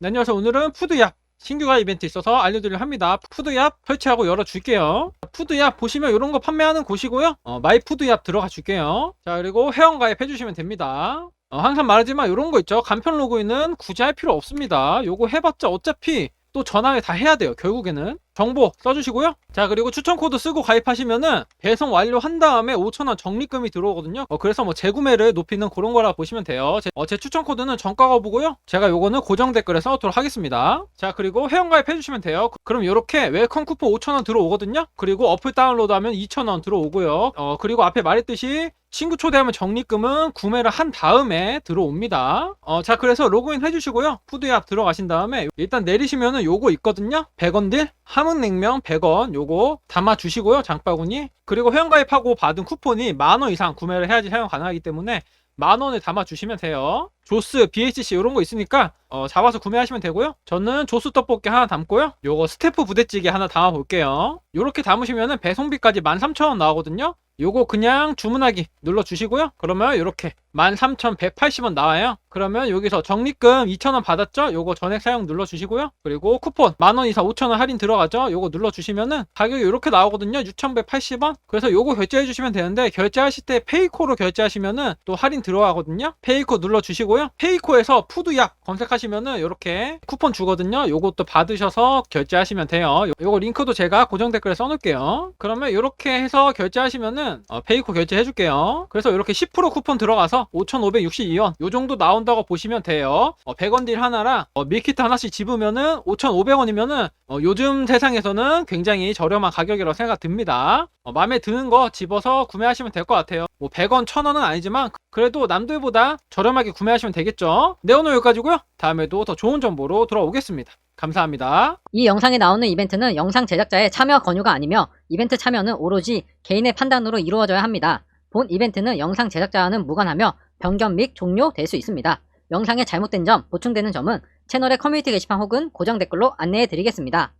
네, 안녕하세요. 오늘은 푸드얍 신규가 이벤트 있어서 알려드리려 합니다. 푸드얍 설치하고 열어줄게요. 푸드얍 보시면 이런 거 판매하는 곳이고요. 어, 마이 푸드얍 들어가 줄게요. 자 그리고 회원 가입해주시면 됩니다. 어, 항상 말하지만 이런 거 있죠. 간편 로그인은 굳이 할 필요 없습니다. 요거 해봤자 어차피 또 전화를 다 해야 돼요. 결국에는 정보 써주시고요. 자 그리고 추천 코드 쓰고 가입하시면은 배송 완료한 다음에 5천원 적립금이 들어오거든요. 어, 그래서 뭐 재구매를 높이는 그런 거라 보시면 돼요. 제, 어, 제 추천 코드는 정가 거부고요. 제가 요거는 고정 댓글에 써놓도록 하겠습니다. 자 그리고 회원 가입해주시면 돼요. 그- 그럼 이렇게 웰컴 쿠폰 5천원 들어오거든요. 그리고 어플 다운로드하면 2천원 들어오고요. 어 그리고 앞에 말했듯이 친구 초대하면 적립금은 구매를 한 다음에 들어옵니다. 어, 자, 그래서 로그인 해주시고요. 푸드앱 들어가신 다음에 일단 내리시면은 요거 있거든요. 100원 딜, 함흥냉면 100원 요거 담아주시고요. 장바구니. 그리고 회원가입하고 받은 쿠폰이 만 원 이상 구매를 해야지 사용 가능하기 때문에 만 원을 담아주시면 돼요. 조스, BHC 이런 거 있으니까 어, 잡아서 구매하시면 되고요. 저는 조스 떡볶이 하나 담고요. 요거 스태프 부대찌개 하나 담아 볼게요. 요렇게 담으시면은 배송비까지 13,000원 나오거든요. 요거 그냥 주문하기 눌러주시고요. 그러면 요렇게 13,180원 나와요. 그러면 여기서 적립금 2,000원 받았죠? 요거 전액 사용 눌러주시고요. 그리고 쿠폰 만원 이상 5,000원 할인 들어가죠? 요거 눌러주시면은 가격이 이렇게 나오거든요. 6,180원. 그래서 요거 결제해주시면 되는데 결제하실 때 페이코로 결제하시면은 또 할인 들어가거든요. 페이코 눌러주시고요. 페이코에서 푸드얍 검색하시면은 요렇게 쿠폰 주거든요. 요것도 받으셔서 결제하시면 돼요. 요- 요거 링크도 제가 고정 댓글에 써놓을게요. 그러면 요렇게 해서 결제하시면은 어, 페이코 결제해줄게요. 그래서 이렇게 10% 쿠폰 들어가 서 5,562원 요 정도 나온다고 보시면 돼요. 어, 100원 딜 하나랑 어, 밀키트 하나씩 집으면은 5,500원이면은 어, 요즘 세상에서는 굉장히 저렴한 가격이라고 생각 듭니다. 어, 마음에 드는 거 집어서 구매하시면 될 것 같아요. 뭐 100원, 1000원은 아니지만 그래도 남들보다 저렴하게 구매하시면 되겠죠. 네 오늘 여기까지고요. 다음에도 더 좋은 정보로 돌아오겠습니다. 감사합니다. 이 영상에 나오는 이벤트는 영상 제작자의 참여 권유가 아니며 이벤트 참여는 오로지 개인의 판단으로 이루어져야 합니다. 본 이벤트는 영상 제작자와는 무관하며 변경 및 종료될 수 있습니다. 영상에 잘못된 점, 보충되는 점은 채널의 커뮤니티 게시판 혹은 고정 댓글로 안내해 드리겠습니다.